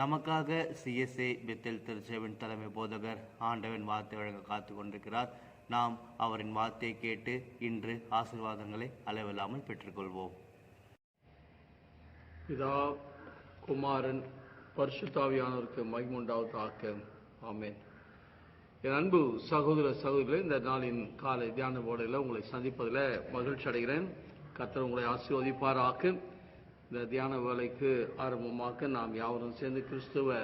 நமக்காக CSA Bethel திருச்சேவின் தலைமை போதகர் ஆண்டவன் வார்த்தை வழங்க காத்து கொண்டிருக்கிறார். நாம் அவரின் வார்த்தையை கேட்டு இன்று ஆசீர்வாதங்களை அளவில்லாமல் பெற்றுக்கொள்வோம். பிதா குமாரன் பரிசுத்தாவியானவருக்கு மகிமுண்டாவதாக ஆமேன். என் அன்பு சகோதர சகோதரிகளே இந்த நாளின் காலை தியான போடையில் உங்களை சந்திப்பதில் மகிழ்ச்சி அடைகிறேன். கர்த்தர் உங்களை ஆசீர்வதிப்பாராக. இந்த தியான வேலைக்கு ஆரம்பமாக நாம் யாவரும் சேர்ந்து கிறிஸ்துவ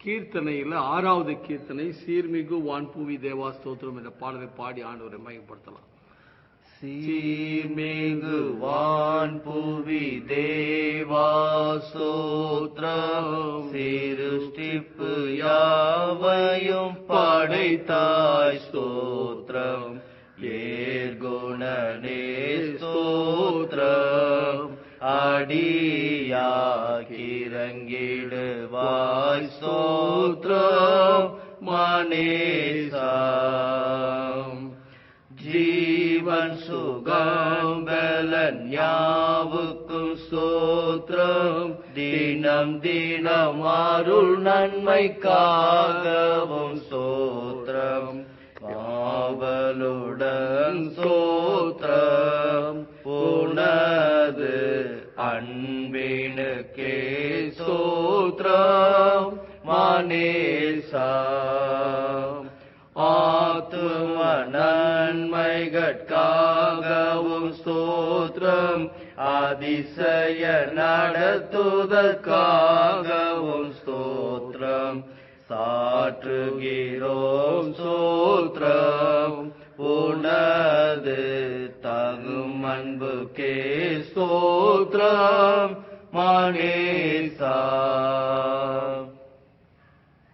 கீர்த்தனையில் ஆறாவது கீர்த்தனை சீர்மிகு வான்பூவி தேவா ஸ்தோத்திரம் என்ற பாடலை பாடி ஆண்டவரை மயப்படுத்தலாம். சீர்மிகு வான் புவி தேவா சோத்ரம் சிருஷ்டிப்பு யாவையும் படைத்தாய் ஸ்தோத்ரம் ஏர்குணனே ஸ்தோத்ரம் அடியாக்கிறங்கிடுவாய் சோத்ரம் மனேசாம். ஜீவன் சுகம் பலன் யாவுக்கும் ஸ்தோத்திரம் தினம் தினம் அருள் நன்மைக்காகவும் சோத்ரம் காவலுடன் சோத்ரம் அன்பினுக்கே ஸ்தோத்திரம் மனேசாம் ஆத்தும நன்மைகட்காகவும் ஸ்தோத்திரம் அதிசய நடத்துவதற்காகவும் ஸ்தோத்ரம் சாற்றுகிறோம் சோத்ரம் உனது தகும் அன்புக்கே சோத்ரம் மகேசா.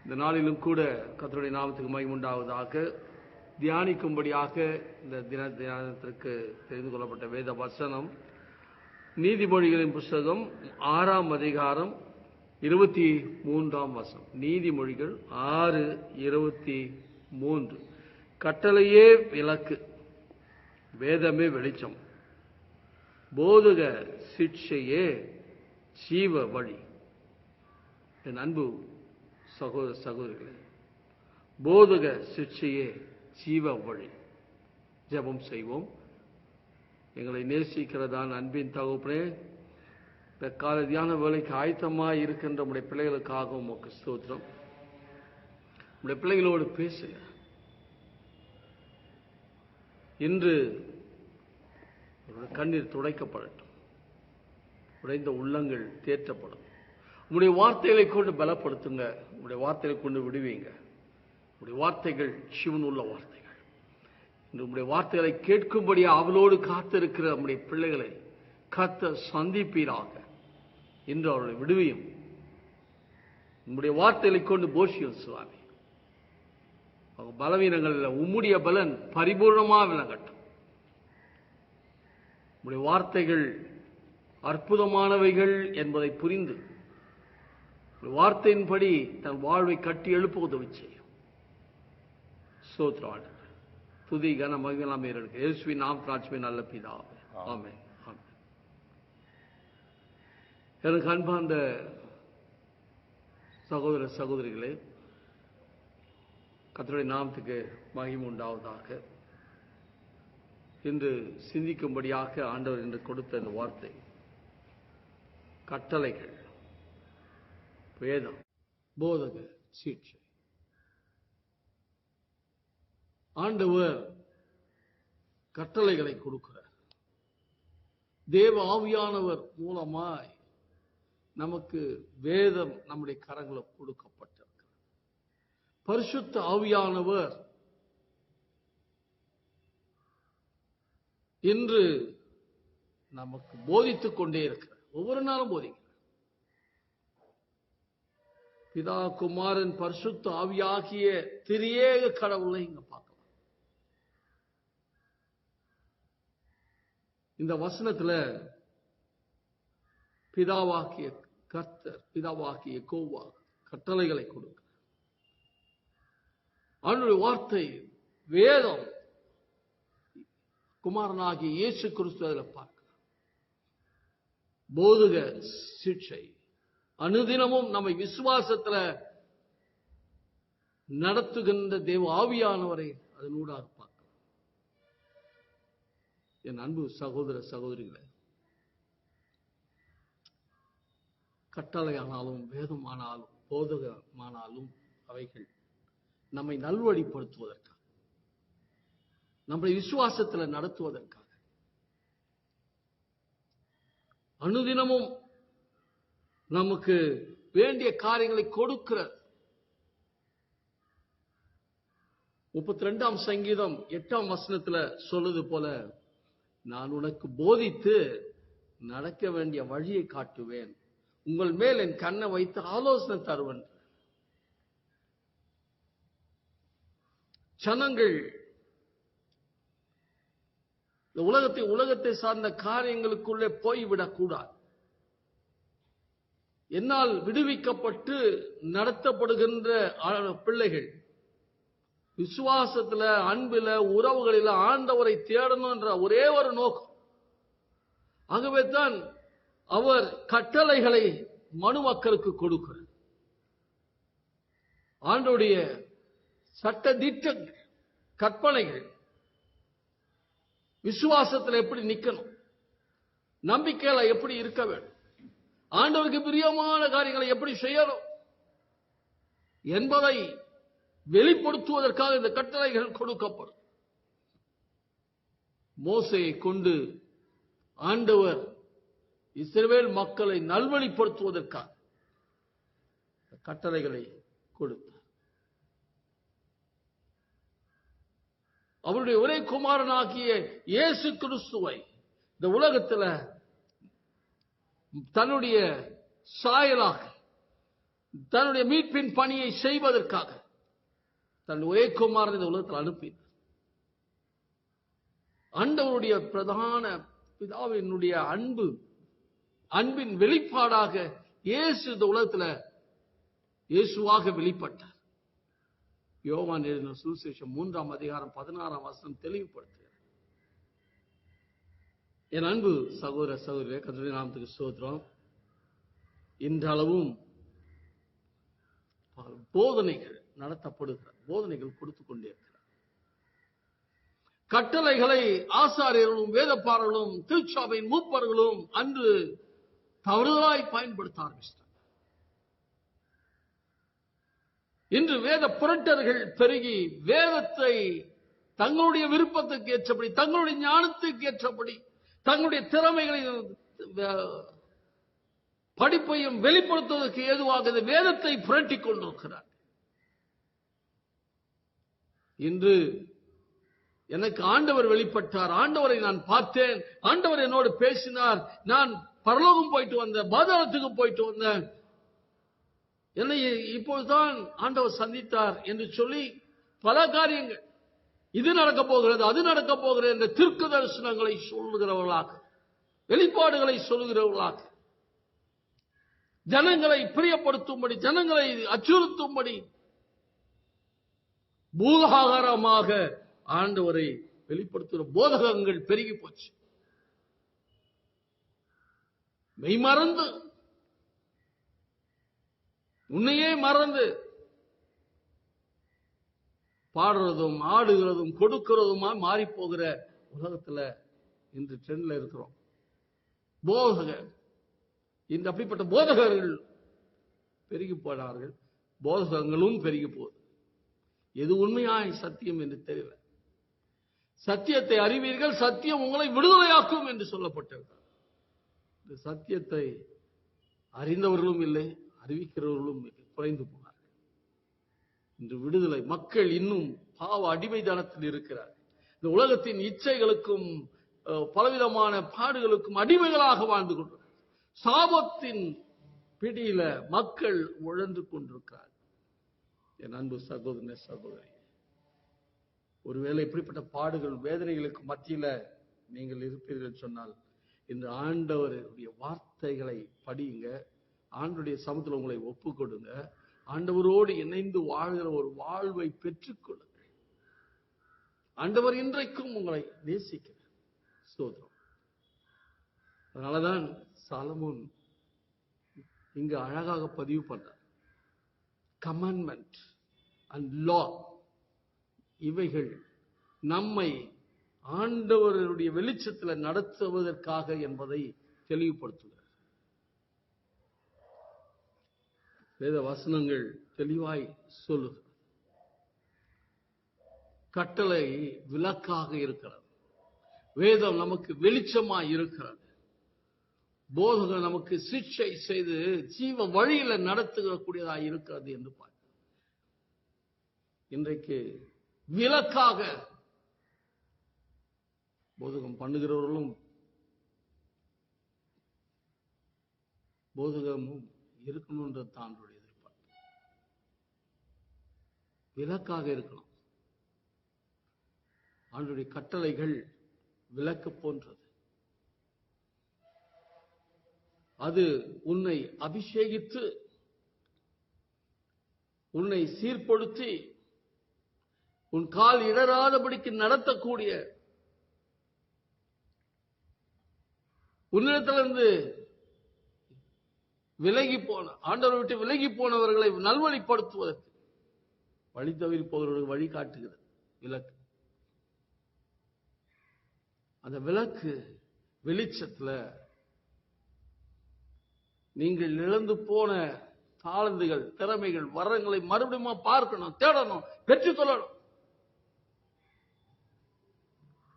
இந்த நாளிலும் கூட கத்தருடைய நாமத்துக்கு மகிமுண்டாவதாக தியானிக்கும்படியாக இந்த தின தியானத்திற்கு தெரிந்து கொள்ளப்பட்ட வேத வசனம் நீதிமொழிகளின் புஸ்தகம் ஆறாம் அதிகாரம் இருபத்தி மூன்றாம் வசனம். நீதிமொழிகள் ஆறு இருபத்தி மூன்று. கட்டளையே விளக்கு. வேதமே வெளிச்சம். போதக சிக்ஷையே ஜீவ வழி. என் அன்பு சகோதர சகோதரிகளே போதக சிக்ஷையே ஜீவ வழி. ஜெபம் செய்வோம். எங்களை நேசிக்கிறதான் அன்பின் தகப்பனே இந்த கால தியான வேலைக்கு ஆயத்தமாக இருக்கின்ற உடைய பிள்ளைகளுக்காக உமக்கு ஸ்தோத்திரம். உடைய பிள்ளைகளோடு பேசுங்க இன்று கண்ணீர் துடைக்கப்படட்டும். உடைந்த உள்ளங்கள் தேற்றப்படும். உங்களுடைய வார்த்தைகளை கொண்டு பலப்படுத்துங்க. உங்களுடைய வார்த்தைகளை கொண்டு விடுவீங்க. உங்களுடைய வார்த்தைகள் சிவன் உள்ள வார்த்தைகள். இன்று உங்களுடைய வார்த்தைகளை கேட்கும்படி அவளோடு காத்திருக்கிற நம்முடைய பிள்ளைகளை காத்த சந்திப்பீராக. இன்று அவர்களை விடுவியும். உங்களுடைய வார்த்தைகளை கொண்டு போஷியும் சுவாமி. பலவீனங்களில் உம்முடைய பலன் பரிபூர்ணமாக விளங்கட்டும். உங்களுடைய வார்த்தைகள் அற்புதமானவைகள் என்பதை புரிந்து வார்த்தையின்படி தன் வாழ்வை கட்டி எழுப்ப உதவி செய்யும். சோத்ராடு துதி கன மகிழாமே இருக்கு இயேசுவி நாம் பிராட்சிமை நல்ல ஆமென். ஆமென். எனக்கு அன்பார்ந்த சகோதர சகோதரிகளே கத்தருடைய நாமத்துக்கு மகிமை உண்டாவதாக. இன்று சிந்திக்கும்படியாக ஆண்டவர் என்று கொடுத்த இந்த வார்த்தை கட்டளைகள் வேதம் போதக சீட்சை ஆண்டவர் கட்டளைகளை கொடுக்கிறார். தேவ ஆவியானவர் மூலமாய் நமக்கு வேதம் நம்முடைய கரங்களை கொடுக்கப்பட்ட பரிசுத்த ஆவியானவர். இன்று நமக்கு போதித்துக் கொண்டே இருக்கிறார். ஒவ்வொரு நாளும் போதிக்கிறார். பிதா குமாரன் பரிசுத்த ஆவியாகிய திரியேக கடவுளை இங்க பார்க்கலாம். இந்த வசனத்துல பிதாவாக்கிய கர்த்தர் பிதாவாக்கிய கோவா கட்டளைகளை கொடுக்க அவனுடைய வார்த்தை வேதம். குமாரனாகிய இயேசு கிறிஸ்து அதில் பார்க்கலாம் போதுக சிக்ஷை. அனுதினமும் நம்மை விசுவாசத்துல நடத்துகின்ற தேவ ஆவியானவரை அதனூடாக பார்க்கலாம் என் அன்பு சகோதர சகோதரிகளை கட்டளையானாலும் வேதமானாலும் போதகமானாலும் அவைகள் நம்மை நல்வழிப்படுத்துவதற்காக நம்மளை விசுவாசத்துல நடத்துவதற்காக அனுதினமும் நமக்கு வேண்டிய காரியங்களை கொடுக்கிற முப்பத்தி ரெண்டாம் சங்கீதம் எட்டாம் வசனத்துல சொல்லுது போல நான் உனக்கு போதித்து நடக்க வேண்டிய வழியை காட்டுவேன். உங்கள் மேல் என் கண்ணை வைத்து ஆலோசனை தருவன். ஜனங்கள் இந்த உலகத்தை உலகத்தை சார்ந்த காரியங்களுக்குள்ளே போய்விடக்கூடாது என்னால் விடுவிக்கப்பட்டு நடத்தப்படுகின்ற பிள்ளைகள் விசுவாசத்துல அன்பில உறவுகளில ஆண்டவரை தேடணும் என்ற ஒரே ஒரு நோக்கம். ஆகவே தான் அவர் கட்டளைகளை மனு மக்களுக்கு கொடுக்கிறார். ஆண்டுடைய சட்ட திட்ட கற்பனைகள். விசுவாசத்தில் எப்படி நிக்கணும்? நம்பிக்கையில எப்படி இருக்க வேண்டும்? ஆண்டவருக்கு பிரியமான காரியங்களை எப்படி செய்யணும்? என்பதை வெளிப்படுத்துவதற்காக இந்த கட்டளைகள் கொடுக்கப்படும். மோசையை கொண்டு ஆண்டவர் இஸ்ரேல் மக்களை நல்வழிப்படுத்துவதற்காக கட்டளைகளை கொடுத்தார். அவருடைய ஒரே குமாரனாகிய இயேசு கிறிஸ்துவை இந்த உலகத்துல தன்னுடைய சாயலாக தன்னுடைய மீட்பின் பணியை செய்வதற்காக தன் ஒரே குமாரன் இந்த உலகத்தில் அனுப்பினார். அண்டவருடைய பிரதான பிதாவினுடைய அன்பு அன்பின் வெளிப்பாடாக இயேசு இந்த உலகத்துல இயேசுவாக வெளிப்பட்டார். யோவான் எழுதின சுவிசேஷம் மூன்றாம் அதிகாரம் பதினாறாம் வசனம் தெளிவுபடுத்துகிறார் என் அன்பு சகோதர சகோதரே கத்திரி நாமத்துக்கு சோதரம் இன்றளவும் போதனைகள் நடத்தப்படுகிற போதனைகள் கொடுத்து கொண்டே இருக்கிறார் கட்டளைகளை ஆசாரியர்களும் வேதப்பாரர்களும் திருச்சாவையின் மூப்பர்களும் அன்று தவறுதலாய் பயன்படுத்த ஆரம்பித்தார் இன்று வேத புரட்டர்கள் பெருகி வேதத்தை தங்களுடைய விருப்பத்துக்கு ஏற்றபடி தங்களுடைய ஞானத்துக்கு ஏற்றபடி தங்களுடைய திறமைகளை படிப்பையும் வெளிப்படுத்துவதற்கு ஏதுவாக வேதத்தை புரட்டிக் கொண்டிருக்கிறார் இன்று எனக்கு ஆண்டவர் வெளிப்பட்டார். ஆண்டவரை நான் பார்த்தேன். ஆண்டவர் என்னோடு பேசினார். நான் பரலோகம் போயிட்டு வந்தேன். பாதாளத்துக்கு போயிட்டு வந்தேன். என்னை இப்போதுதான் ஆண்டவர் சந்தித்தார் என்று சொல்லி பல காரியங்கள். இது நடக்க போகிறது அது நடக்க போகிறது என்ற திருக்கு தரிசனங்களை சொல்லுகிறவர்களாக வெளிப்பாடுகளை சொல்லுகிறவர்களாக. ஜனங்களை பிரியப்படுத்தும்படி ஜனங்களை அச்சுறுத்தும்படி பூதாகாரமாக ஆண்டவரை வெளிப்படுத்துகிற போதகங்கள் பெருகி போச்சு. மெய்மறந்து உன்னையே மறந்து பாடுறதும் ஆடுகிறதும் கொடுக்கிறதுமா மாறி போகிற உலகத்துல இன்று ட்ரெண்ட்ல இருக்கிறோம். போதகர் இந்த அப்படிப்பட்ட போதகர்கள் பெருகி போனார்கள். போதகங்களும் பெருகி போகுது. எது உண்மையாய் சத்தியம் என்று தெரியல. சத்தியத்தை அறிவீர்கள் சத்தியம் உங்களை விடுதலையாக்கும் என்று சொல்லப்பட்டிருக்கிறது. இந்த சத்தியத்தை அறிந்தவர்களும் இல்லை அறிவிக்கிறவர்களும் குறைந்து போனார்கள். இன்று விடுதலை மக்கள் இன்னும் பாவ அடிமைதனத்தில் இருக்கிறார்கள். இந்த உலகத்தின் இச்சைகளுக்கும் பலவிதமான பாடுகளுக்கும் அடிமைகளாக வாழ்ந்து கொண்டிருக்கிறார் சாபத்தின் பிடியில மக்கள் உழந்து கொண்டிருக்கிறார் என் அன்பு சகோதரன் சகோதரி ஒருவேளை இப்படிப்பட்ட பாடுகள் வேதனைகளுக்கு மத்தியில நீங்கள் இருப்பீர்கள் சொன்னால் இந்த ஆண்டவருடைய வார்த்தைகளை படியுங்க. ஆண்டுடைய சமத்துல உங்களை ஒப்பு கொடுங்க ஆண்டவரோடு இணைந்து வாழ்கிற ஒரு வாழ்வை பெற்றுக்கொள்ளுங்கள். ஆண்டவர் இன்றைக்கும் உங்களை நேசிக்கிறார். சோதரம் அதனாலதான் சாலமோன் இங்கு அழகாக பதிவு பண்ணார் கமன்மெண்ட் அண்ட் லா இவைகள் நம்மை ஆண்டவருடைய வெளிச்சத்தில் நடத்துவதற்காக என்பதை தெளிவுபடுத்தும். வேத வசனங்கள் தெளிவாய் சொல்லுது. கட்டளை விளக்காக இருக்கிறது. வேதம் நமக்கு வெளிச்சமாய் இருக்கிறது. போதகம் நமக்கு சிக்ஷை செய்து ஜீவ வழியில நடத்துகக்கூடியதாக இருக்கிறது என்று பார்க்க இன்றைக்கு விளக்காக போதகம் பண்ணுகிறவர்களும் போதகமும் இருக்கணும்ன்றது தான் அவருடைய எதிர்பார்ப்பு. விளக்காக இருக்கணும் ஆண்டுடைய கட்டளைகள் விளக்கு போன்றது. அது உன்னை அபிஷேகித்து உன்னை சீர்படுத்தி உன் கால் இடராதபடிக்கு நடத்தக்கூடிய உன்னிடத்திலிருந்து விலகி போன ஆண்டவரை விட்டு விலகி போனவர்களை நல்வழிப்படுத்துவதற்கு. வழி தவறி போகிறவர்களுக்கு வழி காட்டுகிறது விளக்கு. அந்த விளக்கு வெளிச்சத்துல நீங்கள் இழந்து போன தாளந்துகள் திறமைகள் வரங்களை மறுபடியும் பார்க்கணும் தேடணும் பெற்றுக்கொள்ளணும்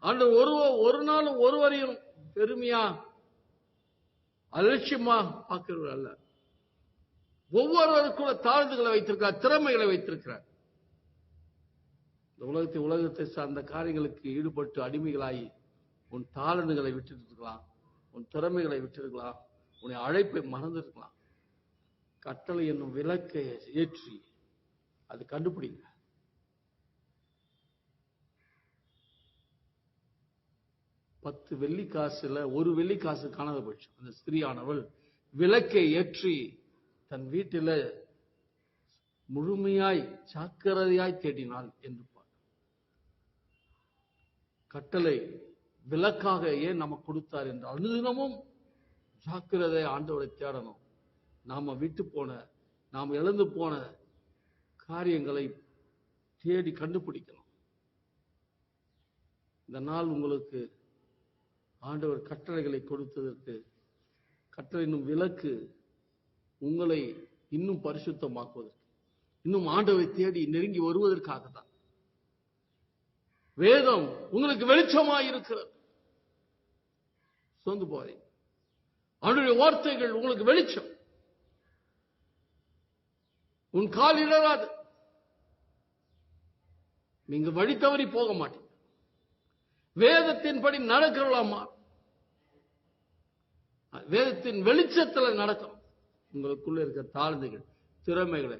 ஆண்டு ஒரு ஒரு நாளும் ஒருவரையும் பெருமையா அலட்சியமா பார்க்கிறவர் அல்ல. ஒவ்வொருவருக்குள்ள தாழ்ந்துகளை வைத்திருக்கிறார் திறமைகளை வைத்திருக்கிறார். இந்த உலகத்தை உலகத்தை சார்ந்த காரியங்களுக்கு ஈடுபட்டு அடிமைகளாகி உன் தாளந்துகளை விட்டுருக்கலாம் உன் திறமைகளை விட்டிருக்கலாம் உன்னை அழைப்பை மறந்திருக்கலாம். கட்டளை என்னும் விளக்கை ஏற்றி அது கண்டுபிடிங்க. பத்து வெள்ளி காசுல ஒரு வெள்ளி காசு காணாத போச்சு. அந்த ஸ்திரியானவள் விளக்கை ஏற்றி தன் வீட்டில முழுமையாய் ஜாக்கிரதையாய் தேடினாள் என்று பார். கட்டளை விளக்காக ஏன் நமக்கு கொடுத்தார் என்று அனுதினமும் ஜாக்கிரதை ஆண்டவரை தேடணும். நாம விட்டு போன நாம் இழந்து போன காரியங்களை தேடி கண்டுபிடிக்கணும். இந்த நாள் உங்களுக்கு ஆண்டவர் கட்டளைகளை கொடுத்ததற்கு கட்டளை என்னும் விளக்கு உங்களை இன்னும் பரிசுத்தமாக்குவதற்கு இன்னும் ஆண்டவரை தேடி நெருங்கி வருவதற்காக தான் வேதம் உங்களுக்கு வெளிச்சமாய் இருக்கிறது சொந்து போதே அவனுடைய வார்த்தைகள் உங்களுக்கு வெளிச்சம். உன் கால் இடராது நீங்க வழி தவறி போக மாட்டீங்க. வேதத்தின்படி நடக்கிறலாமா வேதத்தின் வெளிச்சத்துல நடக்கும். உங்களுக்குள்ள இருக்க தாழ்ந்துகள் திறமைகளை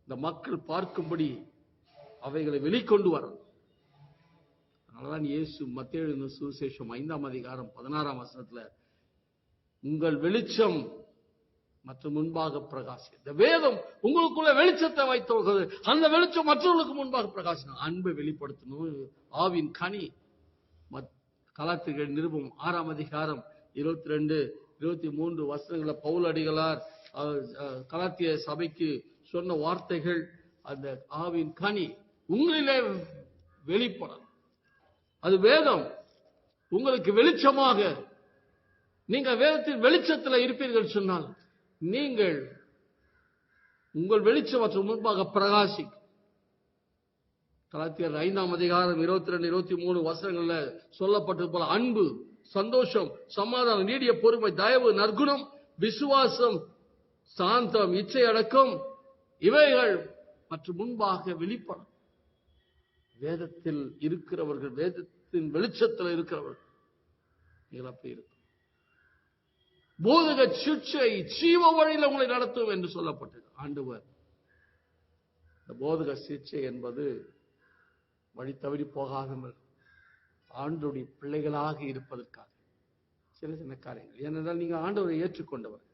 இந்த மக்கள் பார்க்கும்படி அவைகளை வெளிக்கொண்டு வரணும். அதனாலதான் இயேசு மத்திய சுவிசேஷம் ஐந்தாம் அதிகாரம் பதினாறாம் வசனத்துல உங்கள் வெளிச்சம் மற்றும் முன்பாக பிரகாசி இந்த வேதம் உங்களுக்குள்ள வெளிச்சத்தை வைத்து அந்த வெளிச்சம் மற்றவர்களுக்கு முன்பாக பிரகாசம் அன்பை வெளிப்படுத்தணும். ஆவின் கனி. கலாத்திரிகள் நிருபம் ஆறாம் அதிகாரம் இருபத்தி ரெண்டு இருபத்தி மூன்று வசனங்கள பவுல் அடிகளார் கலாத்திய சபைக்கு சொன்ன வார்த்தைகள் அந்த ஆவின் கனி உங்களிலே வெளிப்படும். அது வேதம். உங்களுக்கு வெளிச்சமாக நீங்க வேதத்தின் வெளிச்சத்தில் இருப்பீர்கள் சொன்னால் நீங்கள் உங்கள் வெளிச்சம் மற்றும் முன்பாக பிரகாசிக்கும். கலாத்தியர் ஐந்தாம் அதிகாரம் இருபத்தி ரெண்டு இருபத்தி மூணு வசனங்கள்ல சொல்லப்பட்டது போல அன்பு சந்தோஷம் சமாதானம் நீடிய பொறுமை தயவு நற்குணம் விசுவாசம் சாந்தம் இச்சை அடக்கம் இவைகள் மற்றும் முன்பாக வெளிப்படும். வேதத்தில் இருக்கிறவர்கள் வேதத்தின் வெளிச்சத்தில் இருக்கிறவர்கள் நீங்கள் அப்படி இருக்கும். போதக சிற்சை சீவ வழியில் உங்களை நடத்தும் என்று சொல்லப்பட்டது. ஆண்டவர் இந்த போதக சிகிச்சை என்பது வழி தவறி போகாமல் ஆண்டோடைய பிள்ளைகளாக இருப்பதற்காக. சின்ன சின்ன காரியங்கள். ஏனென்றால் நீங்கள் ஆண்டவரை ஏற்றுக்கொண்டவர்.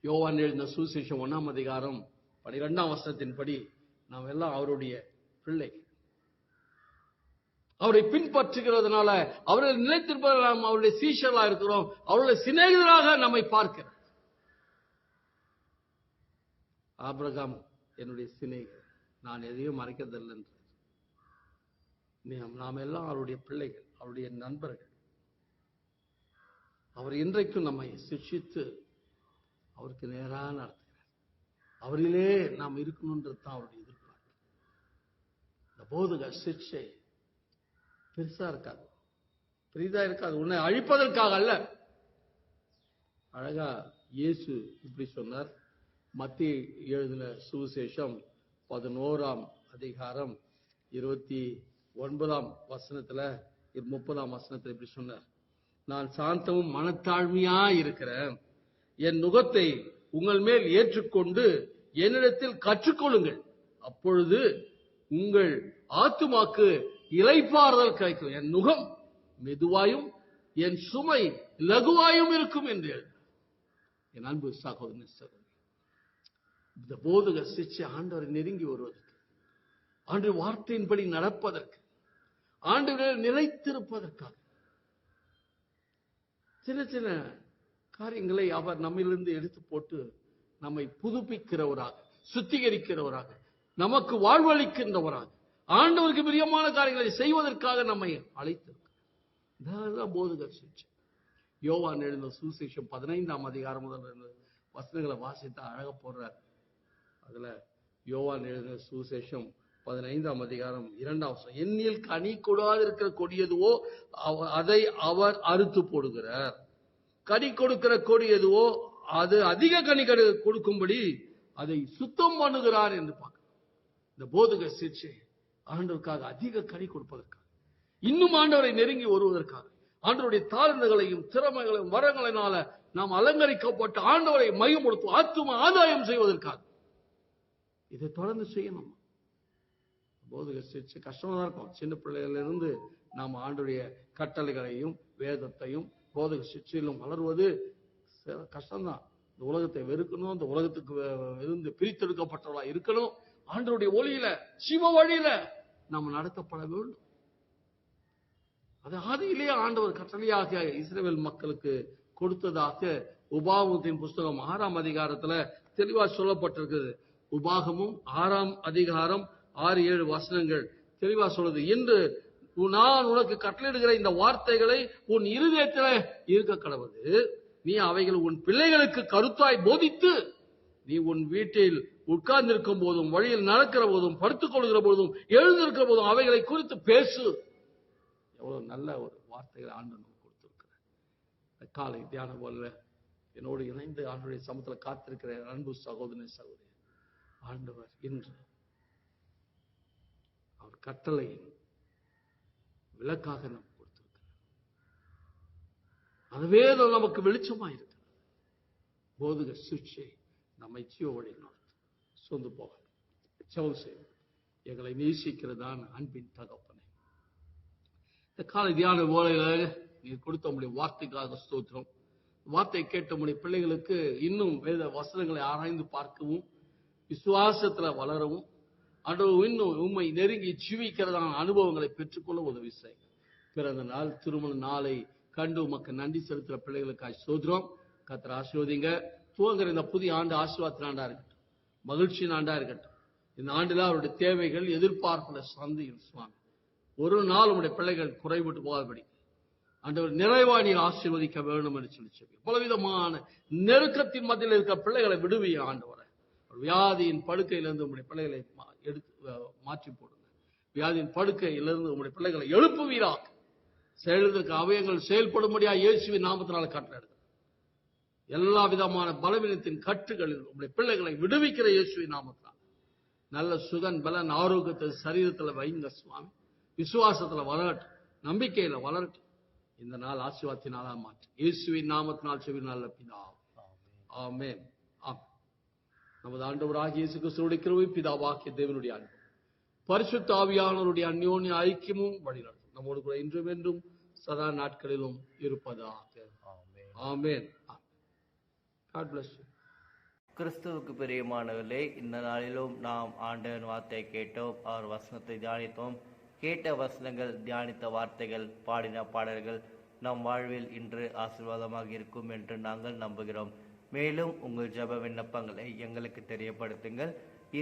யோவான் எழுந்த சுசேஷம் ஒண்ணாம் அதிகாரம் பனிரெண்டாம் வருஷத்தின்படி நாம் எல்லாம் அவருடைய பிள்ளை. அவரை பின்பற்றுகிறதுனால அவரை நிலைத்திருப்பதால் நாம் அவருடைய சீஷர்களாக இருக்கிறோம். அவருடைய சிநேகிதராக நம்மை பார்க்கிறார் ஆபிரகாம் என்னுடைய சிநேகிதர். நான் எதையும் மறைக்கிறதில்லை என்று. நாம் எல்லாம் அவருடைய பிள்ளைகள் அவருடைய நண்பர்கள். அவர் இன்றைக்கும் நம்மை சிக்ஷித்து அவருக்கு நேராக நடத்துகிறார். அவரிலே நாம் இருக்கணும்ன்றது தான் அவருடைய எதிர்பார்ப்பு. இந்த போதுக சிக்ஷை பெருசா இருக்காது. பெரிதா இருக்காது. உன்னை அழிப்பதற்காக அல்ல. அழகா இயேசு இப்படி சொன்னார். மத்திய எழுதின சுவிசேஷம் பதினோராம் அதிகாரம் இருபத்தி ஒன்பதாம் வசனத்துல முப்பதாம் வசனத்துல இப்படி சொன்னார். நான் சாந்தமும் மனத்தாழ்மையா இருக்கிறேன். என் நுகத்தை உங்கள் மேல் ஏற்றுக்கொண்டு என்னிடத்தில் கற்றுக்கொள்ளுங்கள். அப்பொழுது உங்கள் ஆத்துமாக்கு இலைப்பாறுதல் கிடைக்கும். என் நுகம் மெதுவாயும் என் சுமை லகுவாயும் இருக்கும் என்று என் அன்பு சகோதரன் சகோதரி இந்த போதக சிச்சை ஆண்டவரை நெருங்கி வருவதற்கு ஆண்டு வார்த்தையின்படி நடப்பதற்கு ஆண்டுகளில் நிலைத்திருப்பதற்காக. சின்ன சின்ன காரியங்களை அவர் நம்மிலிருந்து எடுத்து போட்டு நம்மை புதுப்பிக்கிறவராக சுத்திகரிக்கிறவராக நமக்கு வாழ்வளிக்கின்றவராக ஆண்டவருக்கு பிரியமான காரியங்களை செய்வதற்காக நம்மை அழைத்திருக்கிறார். போதுகர் போதகர் யோவான் எழுந்த சுசேஷம் பதினைந்தாம் அதிகாரம் முதல் வசனங்களை வாசித்தா அழக போடுறார். அதுல யோவான் எழுந்த சுசேஷம் பதினைந்தாம் அதிகாரம் இரண்டாம் எண்ணில் கனி கொடாதிருக்கிற கொடியதுவோ அவ- அதை அவர் அறுத்து போடுகிறார். கனி கொடுக்கிற கொடி எதுவோ அது அதிக கனி கொடுக்கும்படி அதை சுத்தம் பண்ணுகிறார் என்று பார்க்க இந்த போதக சிகிச்சை ஆண்டவருக்காக அதிக கனி கொடுப்பதற்காக. இன்னும் ஆண்டவரை நெருங்கி வருவதற்காக. ஆண்டவருடைய தாழ்ந்துகளையும் திறமைகளையும் வரங்களினால நாம் அலங்கரிக்கப்பட்டு ஆண்டவரை மையப்படுத்தும் ஆத்தும ஆதாயம் செய்வதற்காக. இதை தொடர்ந்து செய்யணும். போது சிற்சை கஷ்டமா தான் இருக்கும். சின்ன பிள்ளைகளிலிருந்து நாம் ஆண்டுடைய கட்டளைகளையும் வேதத்தையும் போதக சிற்சையிலும் வளர்வது கஷ்டம்தான். இந்த உலகத்தை வெறுக்கணும் இந்த உலகத்துக்கு இருந்து பிரித்தெடுக்கப்பட்டவளா இருக்கணும். ஆண்டருடைய ஒளியில சிவ வழியில நாம் நடத்தப்பட வேண்டும். அது ஆதியிலேயே ஆண்டவர் கட்டளையாக இஸ்ரேல் மக்களுக்கு கொடுத்ததாக உபாகத்தின் புஸ்தகம் ஆறாம் அதிகாரத்துல தெளிவா சொல்லப்பட்டிருக்குது. உபாகமும் ஆறாம் அதிகாரம் ஆறு ஏழு வசனங்கள் தெளிவா சொல்லுது. இன்று நான் உனக்கு கட்டளிடுகிற இந்த வார்த்தைகளை உன் இருதயத்தில் இருக்க கடவுது நீ அவைகள் உன் பிள்ளைகளுக்கு கருத்தாய் போதித்து நீ உன் வீட்டில் உட்கார்ந்திருக்கும் போதும் வழியில் நடக்கிற போதும் படுத்துக் கொள்கிற போதும் எழுந்திருக்கிற போதும் அவைகளை குறித்து பேசு. எவ்வளவு நல்ல ஒரு வார்த்தைகளை ஆண்டு நமக்கு காலை தியானம் போல என்னோடு இணைந்து ஆண்டுடைய சமத்துல காத்திருக்கிற அன்பு சகோதரி சகோதரி ஆண்டவர் இன்று அவர் கட்டளை விளக்காக நமக்கு கொடுத்திருக்கிறார். அதுவே நமக்கு வெளிச்சமா இருக்கிறது போதுக சிக்ஷை நம்மை ஜீவ வழி நடத்தும். சொந்து போக செவல் எங்களை நேசிக்கிறதான் அன்பின் தகப்பனை. இந்த காலை தியான வேளையில நீர் கொடுத்த உடைய வார்த்தைக்காக ஸ்தோத்திரம். வார்த்தை கேட்ட உடைய பிள்ளைகளுக்கு இன்னும் வேத வசனங்களை ஆராய்ந்து பார்க்கவும் விசுவாசத்துல வளரவும் ஆண்டவர் இன்னும் உண்மை நெருங்கி ஜீவிக்கிறதான அனுபவங்களை பெற்றுக்கொள்ள உதவி செய்யும் பிறந்த நாள் திருமண நாளை கண்டு உமக்கு நன்றி செலுத்துற பிள்ளைகளுக்காய் சோதரம் கத்திர ஆசீர்வதிங்க. துவங்குற இந்த புதிய ஆண்டு ஆசீர்வாதத்தின் ஆண்டா இருக்கட்டும். மகிழ்ச்சியின் ஆண்டா இருக்கட்டும். இந்த ஆண்டுல அவருடைய தேவைகள் எதிர்பார்ப்புல சந்தையும் சுவாமி. ஒரு நாள் உடைய பிள்ளைகள் குறைபட்டு போகாதபடி. ஆண்டவர் நிறைவா நீர் ஆசீர்வதிக்க வேண்டும் என்று சொல்லி சொல்லி பலவிதமான நெருக்கத்தின் மத்தியில் இருக்கிற பிள்ளைகளை விடுவிய ஆண்டவர். வியாதியின் படுக்கையிலிருந்து உங்களுடைய பிள்ளைகளை எடுத்து மாற்றி போடுங்க. வியாதியின் படுக்கையிலிருந்து உங்களுடைய பிள்ளைகளை எழுப்புவீராக. செயலுக்கு அவயங்கள் செயல்படும்படியா இயேசுவின் நாமத்தினால கட்டளை எல்லா விதமான பலவீனத்தின் கட்டுகளில் உங்களுடைய பிள்ளைகளை விடுவிக்கிற இயேசுவின் நாமத்தினால். நல்ல சுகன் பலன் ஆரோக்கியத்தை சரீரத்துல வைங்க சுவாமி. விசுவாசத்துல வளரட்டும். நம்பிக்கையில வளரட்டும். இந்த நாள் ஆசீர்வாதத்தினாலா மாற்று. இயேசுவின் நாமத்தினால் செவி நல்ல பிதா. ஆமென். ஆம் நமது ஆண்டவராகிய இயேசு கிறிஸ்துவுடைய கிருபை பிதாவாகிய தேவனுடைய அன்பு. பரிசுத்த ஆவியானவருடைய அந்யோன்ய ஐக்கியமும் வழிநடத்தும். நம்மோடு கூட இன்றும் என்றும் சதா நாட்களிலும் இருப்பதாக. ஆமென். bless you. கிறிஸ்துவுக்கு பிரியமானவர்களே இந்த நாளிலும் நாம் ஆண்டவன் வார்த்தையை கேட்டோம் அவர் வசனத்தை தியானித்தோம். கேட்ட வசனங்கள் தியானித்த வார்த்தைகள் பாடின பாடல்கள் நம் வாழ்வில் இன்று ஆசீர்வாதமாக இருக்கும் என்று நாங்கள் நம்புகிறோம். மேலும் உங்கள் ஜப விண்ணப்பங்களை எங்களுக்கு தெரியப்படுத்துங்கள்.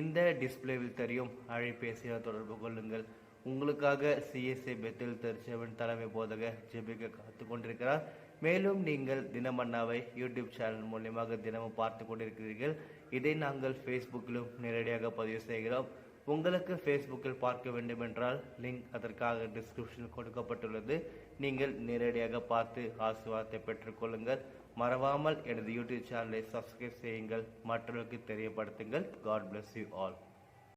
இந்த டிஸ்பிளேவில் தெரியும். அழைப்பேசியை தொடர்பு கொள்ளுங்கள். உங்களுக்காக சிஎஸ்ஐ பெத்தில் திருச்செவன் தலைமை போதக ஜெபிக்க காத்து கொண்டிருக்கிறார். மேலும் நீங்கள் தினமன்னாவை யூடியூப் சேனல் மூலியமாக தினமும் பார்த்து கொண்டிருக்கிறீர்கள். இதை நாங்கள் ஃபேஸ்புக்கிலும் நேரடியாக பதிவு செய்கிறோம். உங்களுக்கு ஃபேஸ்புக்கில் பார்க்க வேண்டுமென்றால் லிங்க் அதற்காக டிஸ்கிரிப்ஷனில் கொடுக்கப்பட்டுள்ளது. நீங்கள் நேரடியாக பார்த்து ஆசீர்வாதத்தை பெற்றுக்கொள்ளுங்கள் மறவாமல் எனது யூடியூப் சேனலை சப்ஸ்கிரைப் செய்யுங்கள். மற்றவர்களுக்கு தெரியப்படுத்துங்கள். God bless you all